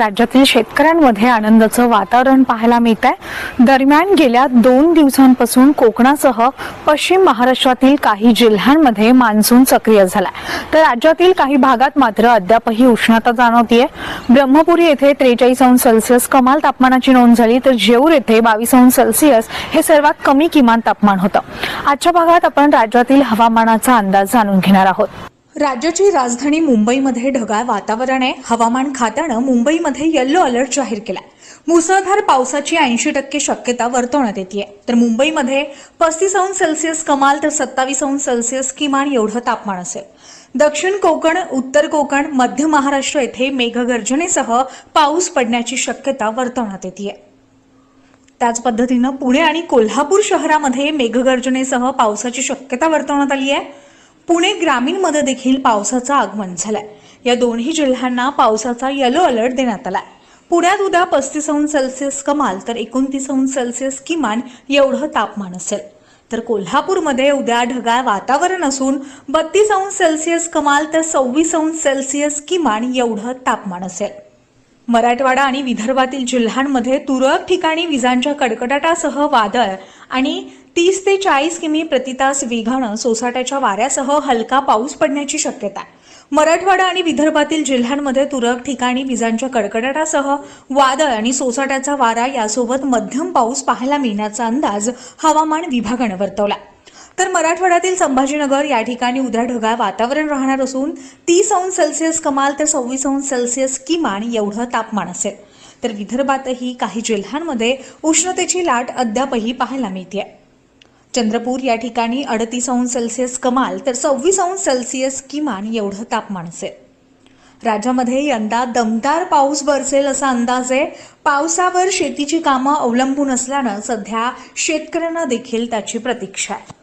राज्यातील शेतकऱ्यांमध्ये आनंदाचं वातावरण पाहायला मिळत आहे दरम्यान गेल्या दोन दिवसांपासून कोकणासह पश्चिम महाराष्ट्रातील काही जिल्ह्यांमध्ये मान्सून सक्रिय झालाय. तर राज्यातील काही भागात मात्र अद्यापही उष्णता जाणवतीये. ब्रह्मपुरी येथे त्रेचाळीस अंश सेल्सिअस कमाल तापमानाची नोंद झाली तर जेऊर येथे बावीस अंश सेल्सिअस हे सर्वात कमी किमान तापमान होतं. आजच्या भागात आपण राज्यातील हवामानाचा अंदाज जाणून घेणार आहोत. राज्याची राजधानी मुंबईमध्ये ढगाळ वातावरण आहे. हवामान खात्यानं मुंबईमध्ये येल्लो अलर्ट जाहीर केला मुसळधार पावसाची ऐंशी टक्के शक्यता वर्तवण्यात येते तर मुंबईमध्ये पस्तीस अंश सेल्सिअस कमाल तर सत्तावीस अंश सेल्सिअस किमान एवढं तापमान असेल. दक्षिण कोकण उत्तर कोकण मध्य महाराष्ट्र येथे मेघगर्जनेसह पाऊस पडण्याची शक्यता वर्तवण्यात येते त्याच पद्धतीनं पुणे आणि कोल्हापूर शहरामध्ये मेघगर्जनेसह पावसाची शक्यता वर्तवण्यात आली आहे पुणे ग्रामीणमध्ये देखील पावसाचं आगमन झालंय. या दोन्ही जिल्ह्यांना पावसाचा येलो अलर्ट देण्यात आलाय. पुण्यात उद्या पस्तीस अंश सेल्सिअस कमाल तर एकोणतीस अंश सेल्सिअस किमान एवढं तापमान असेल. तर कोल्हापूरमध्ये उद्या ढगाळ वातावरण असून बत्तीस अंश सेल्सिअस कमाल तर सव्वीस अंश सेल्सिअस किमान एवढं तापमान असेल. मराठवाडा आणि विदर्भातील जिल्ह्यांमध्ये तुरळक ठिकाणी विजांच्या कडकडाटासह वादळ आणि तीस ते चाळीस किमी प्रतितास वेगानं सोसाट्याच्या वाऱ्यासह हलका पाऊस पडण्याची शक्यता आहे. मराठवाडा आणि विदर्भातील जिल्ह्यांमध्ये तुरळक ठिकाणी विजांच्या कडकडाटासह वादळ आणि सोसाट्याचा वारा यासोबत मध्यम पाऊस पाहायला मिळण्याचा अंदाज हवामान विभागानं वर्तवला तर मराठवाड्यातील संभाजीनगर या ठिकाणी उद्या ढगाळ वातावरण राहणार असून तीस अंश सेल्सिअस कमाल तर सव्वीस अंश सेल्सिअस किमान एवढं तापमान असेल. तर विदर्भातही काही जिल्ह्यांमध्ये उष्णतेची लाट अद्यापही पाहायला मिळते चंद्रपूर या ठिकाणी अडतीस अंश सेल्सिअस कमाल तर सव्वीस अंश सेल्सिअस किमान एवढं तापमान असेल. राज्यामध्ये यंदा दमदार पाऊस बरसेल असा अंदाज आहे. पावसावर शेतीची कामं अवलंबून असल्यानं सध्या शेतकऱ्यांना देखील त्याची प्रतीक्षा आहे.